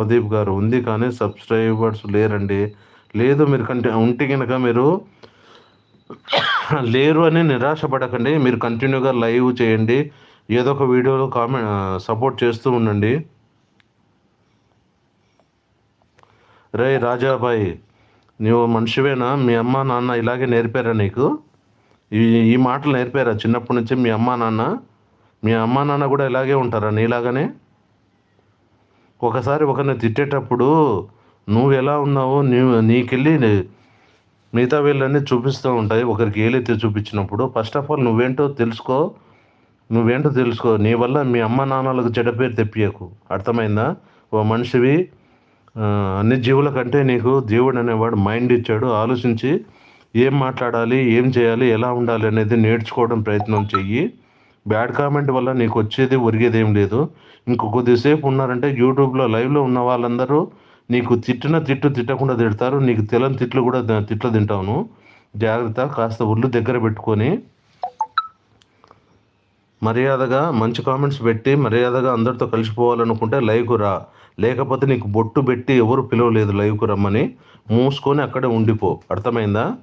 ప్రదీప్ గారు ఉంది కానీ సబ్స్క్రైబర్స్ లేరండి. లేదు మీరు కంటి ఉంటే కనుక మీరు లేరు అని నిరాశపడకండి. మీరు కంటిన్యూగా లైవ్ చేయండి. ఏదో ఒక వీడియోలో కామెంట్ సపోర్ట్ చేస్తూ ఉండండి. రే రాజాబాయి నువ్వు మనిషివేనా? మీ అమ్మ నాన్న ఇలాగే నేర్పారా నీకు? ఈ ఈ మాటలు నేర్పారా? చిన్నప్పటి నుంచి మీ అమ్మ నాన్న? మీ అమ్మ నాన్న కూడా ఇలాగే ఉంటారా నీలాగానే? ఒకసారి ఒకరిని తిట్టేటప్పుడు నువ్వు ఎలా ఉన్నావో నీవు నీకెళ్ళి మిగతా వీళ్ళన్నీ చూపిస్తూ ఉంటాయి. ఒకరికి ఏలైతే చూపించినప్పుడు ఫస్ట్ ఆఫ్ ఆల్ నువ్వేంటో తెలుసుకో నువ్వేంటో తెలుసుకో. నీ వల్ల మీ అమ్మ నాన్నలకు చెడ్డ పేరు తెప్పియకు అర్థమైందా? ఓ మనిషివి అన్ని జీవుల కంటే నీకు దేవుడు అనేవాడు మైండ్ ఇచ్చాడు. ఆలోచించి ఏం మాట్లాడాలి ఏం చేయాలి ఎలా ఉండాలి అనేది నేర్చుకోవడం ప్రయత్నం చెయ్యి. బ్యాడ్ కామెంట్ వల్ల నీకు వచ్చేది ఒరిగేది ఏం లేదు. ఇంకో కొద్దిసేపు ఉన్నారంటే యూట్యూబ్లో లైవ్లో ఉన్న వాళ్ళందరూ నీకు తిట్టిన తిట్టు తిట్టకుండా తిడతారు. నీకు తెలని తిట్లు కూడా తిట్లు తింటాను జాగ్రత్త కాస్త ఒళ్ళు దగ్గర పెట్టుకొని మర్యాదగా మంచి కామెంట్స్ పెట్టి మర్యాదగా అందరితో కలిసిపోవాలనుకుంటే లైవ్కు రా. లేకపోతే నీకు బొట్టు పెట్టి ఎవరు పిలవలేదు లైవ్కు రమ్మని. మూసుకొని అక్కడే ఉండిపో. అర్థమైందా?